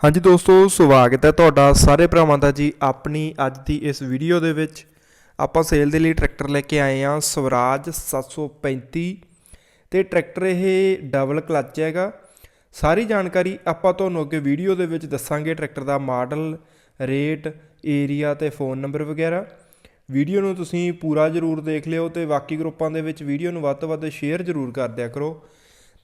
ਹਾਂਜੀ ਦੋਸਤੋ, ਸਵਾਗਤ ਹੈ ਤੁਹਾਡਾ ਸਾਰੇ ਭਰਾਵਾਂ ਦਾ ਜੀ ਆਪਣੀ ਅੱਜ ਦੀ ਇਸ ਵੀਡੀਓ ਦੇ ਵਿੱਚ। ਆਪਾਂ ਸੇਲ ਦੇ ਲਈ ਟਰੈਕਟਰ ਲੈ ਕੇ ਆਏ ਹਾਂ, ਸਵਰਾਜ 735 ਤੇ ਟਰੈਕਟਰ ਇਹ ਡਬਲ ਕਲੱਚ ਹੈਗਾ। ਸਾਰੀ ਜਾਣਕਾਰੀ ਆਪਾਂ ਤੁਹਾਨੂੰ ਅੱਗੇ ਵੀਡੀਓ ਦੇ ਵਿੱਚ ਦੱਸਾਂਗੇ ਟਰੈਕਟਰ ਦਾ ਮਾਡਲ ਰੇਟ ਏਰੀਆ ਤੇ ਫੋਨ ਨੰਬਰ ਵਗੈਰਾ। ਵੀਡੀਓ ਨੂੰ ਤੁਸੀਂ ਪੂਰਾ ਜ਼ਰੂਰ ਦੇਖ ਲਿਓ ਤੇ ਬਾਕੀ ਗਰੁੱਪਾਂ ਦੇ ਵਿੱਚ ਵੀਡੀਓ ਨੂੰ ਵੱਧ ਤੋਂ ਵੱਧ ਸ਼ੇਅਰ ਜ਼ਰੂਰ ਕਰ ਦਿਆ ਕਰੋ।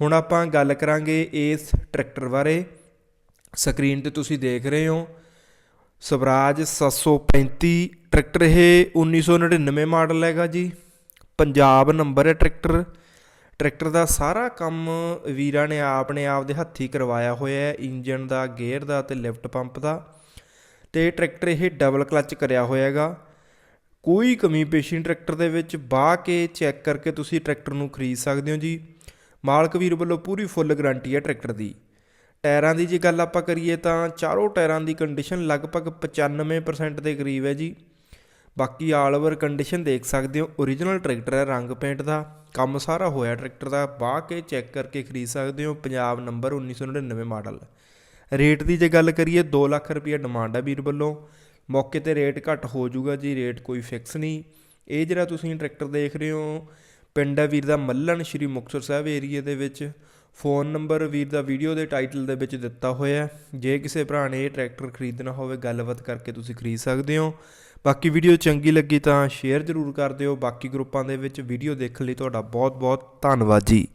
ਹੁਣ ਆਪਾਂ ਗੱਲ ਕਰਾਂਗੇ ਇਸ ਟਰੈਕਟਰ ਬਾਰੇ। ਸਕਰੀਨ ਤੇ ਤੁਸੀਂ ਦੇਖ ਰਹੇ ਹੋ, ਸਵਰਾਜ 735 ਟਰੈਕਟਰ ਇਹ 1999 ਮਾਡਲ ਹੈਗਾ ਜੀ। ਪੰਜਾਬ ਨੰਬਰ ਹੈ ਟਰੈਕਟਰ। ਟਰੈਕਟਰ ਦਾ ਸਾਰਾ ਕੰਮ ਵੀਰਾਂ ਨੇ ਆਪਣੇ ਆਪ ਦੇ ਹੱਥੀ ਕਰਵਾਇਆ ਹੋਇਆ ਹੈ ਇੰਜਨ ਦਾ, ਗੇਅਰ ਦਾ ਤੇ ਲਿਫਟ ਪੰਪ ਦਾ। ਤੇ ਟਰੈਕਟਰ ਇਹ ਡਬਲ ਕਲੱਚ ਕਰਿਆ ਹੋਇਆ ਹੈਗਾ। ਕੋਈ ਕਮੀ ਪੇਸ਼ੀ ਨਹੀਂ ਟਰੈਕਟਰ ਦੇ ਵਿੱਚ, ਬਾਹ ਕੇ ਚੈੱਕ ਕਰਕੇ ਤੁਸੀਂ ਟਰੈਕਟਰ ਨੂੰ ਖਰੀਦ ਸਕਦੇ ਹੋ ਜੀ। ਮਾਲਕ ਵੀਰ ਵੱਲੋਂ ਪੂਰੀ ਫੁੱਲ ਗਾਰੰਟੀ ਹੈ ਟਰੈਕਟਰ ਦੀ। ਟਾਇਰਾਂ ਦੀ ਜੇ ਗੱਲ ਆਪਾਂ ਕਰੀਏ ਤਾਂ ਚਾਰੋਂ ਟਾਇਰਾਂ ਦੀ ਕੰਡੀਸ਼ਨ ਲਗਭਗ 95% ਦੇ ਕਰੀਬ ਹੈ ਜੀ। ਬਾਕੀ ਆਲ ਓਵਰ ਕੰਡੀਸ਼ਨ ਦੇਖ ਸਕਦੇ ਹੋ origignal ਟਰੈਕਟਰ ਹੈ, ਰੰਗ ਪੇਂਟ ਦਾ, ਕੰਮ ਸਾਰਾ ਹੋਇਆ ਟਰੈਕਟਰ ਦਾ ਬਾਹ ਕੇ ਚੈੱਕ ਕਰਕੇ ਖਰੀਦ ਸਕਦੇ ਹੋ, ਪੰਜਾਬ ਨੰਬਰ 1999 ਮਾਡਲ ਰੇਟ ਦੀ ਜੇ ਗੱਲ ਕਰੀਏ 2 ਲੱਖ ਰੁਪਏ ਡਿਮਾਂਡ ਹੈ ਵੀਰ ਵੱਲੋਂ। ਮੌਕੇ ਤੇ ਰੇਟ ਘੱਟ ਹੋ ਜਾਊਗਾ ਜੀ ਰੇਟ ਕੋਈ ਫਿਕਸ ਨਹੀਂ। ਇਹ ਜਿਹੜਾ ਤੁਸੀਂ ਟਰੈਕਟਰ ਦੇਖ ਰਹੇ ਹੋ ਪਿੰਡ ਹੈ ਵੀਰ ਦਾ ਮੱਲਣ, ਸ਼੍ਰੀ ਮੁਕਤਸਰ ਸਾਹਿਬ ਏਰੀਏ ਦੇ ਵਿੱਚ। ਫੋਨ ਨੰਬਰ ਵੀਰ ਦਾ ਵੀਡੀਓ ਦੇ ਟਾਈਟਲ ਦੇ ਵਿੱਚ ਦਿੱਤਾ ਹੋਇਆ ਜੇ ਕਿਸੇ ਭਰਾ ਨੇ ਇਹ ਟਰੈਕਟਰ ਖਰੀਦਣਾ ਹੋਵੇ, ਗੱਲਬਾਤ ਕਰਕੇ ਤੁਸੀਂ ਖਰੀਦ ਸਕਦੇ ਹੋ। ਬਾਕੀ ਵੀਡੀਓ ਚੰਗੀ ਲੱਗੀ ਤਾਂ ਸ਼ੇਅਰ ਜ਼ਰੂਰ ਕਰ ਦਿਓ। ਬਾਕੀ ਗਰੁੱਪਾਂ ਦੇ ਵਿੱਚ ਵੀਡੀਓ ਦੇਖਣ ਲਈ ਤੁਹਾਡਾ ਬਹੁਤ ਬਹੁਤ ਧੰਨਵਾਦ ਜੀ।